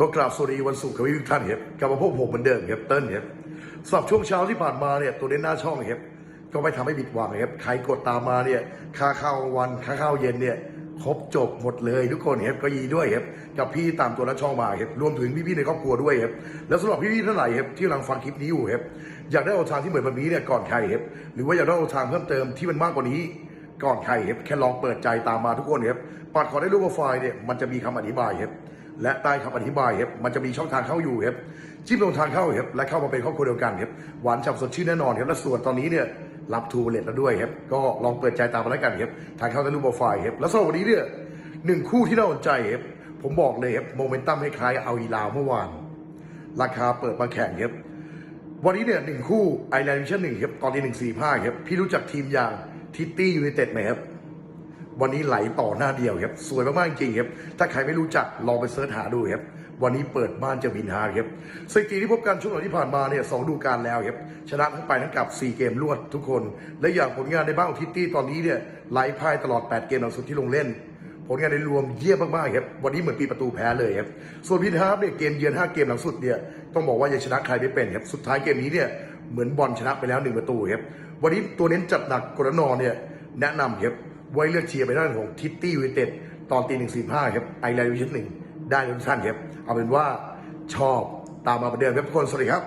ก็กราบสวัสดีวันศุกร์กับทุกท่านครับกลับมาพบผมเหมือนเดิมครับเติ้ลครับสำหรับช่วงเช้าที่ผ่านมาเนี่ยตัวเด่นหน้าช่องครับก็ไม่ทำให้ผิดหวังครับใครกดตามมาเนี่ยค่าข้าววันค่าข้าวเย็นเนี่ยครบจบหมดเลยทุกคนครับก็ยีด้วยครับกับพี่ตามตัวหน้าช่องมาครับรวมถึงพี่ๆในครอบครัวด้วยครับแล้วสำหรับพี่ๆท่านไหนครับที่กำลังฟังคลิปนี้อยู่ครับอยากได้เอาทางที่เหมือนแบบนี้เนี่ยก่อนใครครับหรือว่าอยากได้เอาทางเพิ่มเติมที่มันมากกว่านี้ก่อนใครครับแค่ลองเปิดใจตามมาทุกคนครับปัดขอได้รูปโปรไฟล์เนี่ยมันจะมีคำอธิบายครับ และใต้คำอธิบายครับมันจะมีช่องทางเข้าอยู่ครับจิ้มลงทางเข้าครับและเข้ามาเป็นครอบครัวเดียวกันครับหวานฉ่ำสดชื่นแน่นอนครับและส่วนตอนนี้เนี่ยรับทูเลตแล้วด้วยครับก็ลองเปิดใจตามมาแล้วกันครับทางเข้าใต้รูปโปรไฟล์ครับแล้วสำหรับวันนี้เนี่ยหนึ่งคู่ที่น่าสนใจครับผมบอกเลยครับโมเมนตัมคล้ายๆเอาอีลาวเมื่อวาน ราคาเปิดมาแข่งครับวันนี้เนี่ยหนึ่งคู่ไอแลนด์วิชั่นหนึ่งครับตอนนี้หนึ่งสี่ห้าครับพี่รู้จักทีมอย่างทิตตี้ยูไนเต็ดไหมครับ วันนี้ไหลต่อหน้าเดียวครับ สวยมากๆจริงครับ ถ้าใครไม่รู้จักลองไปเสิร์ชหาดูครับ วันนี้เปิดบ้านเจะวินฮาครับสถิติที่พบกันช่วงหลังที่ผ่านมาเนี่ยสองดูการแล้วครับ ชนะทั้งไปทั้งกลับ 4 เกมรวดทุกคน และอย่างผลงานในบ้านของทิตตี้ตอนนี้เนี่ยไหลพ่ายตลอด 8 เกมหลังสุดที่ลงเล่น ผลงานในรวมเยี่ยมมากๆครับ วันนี้เหมือนปีประตูแพ้เลยครับ ส่วนพิทาร์ฟเนี่ยเกมเยือน5เกมหลังสุดเนี่ยต้องบอกว่ายังชนะใครไม่เป็นครับ สุดท้ายเกมนี้เนี่ยเหมือนบอลชนะไปแล้วหนึ่งประตูครับ วันนี้ตัวเน้นจัดหนักกรนอเนี่ยแนะนำครับ ไว้เลือกเชียร์ไปด้านของทิตตี้ยูไนเต็ดตอนตีหนึ่งสี่ห้าครับไอแลนด์วิชั่นหนึ่งได้ทุกท่านครับเอาเป็นว่าชอบตามมาประเดิมครับทุกคนสวัสดีครับ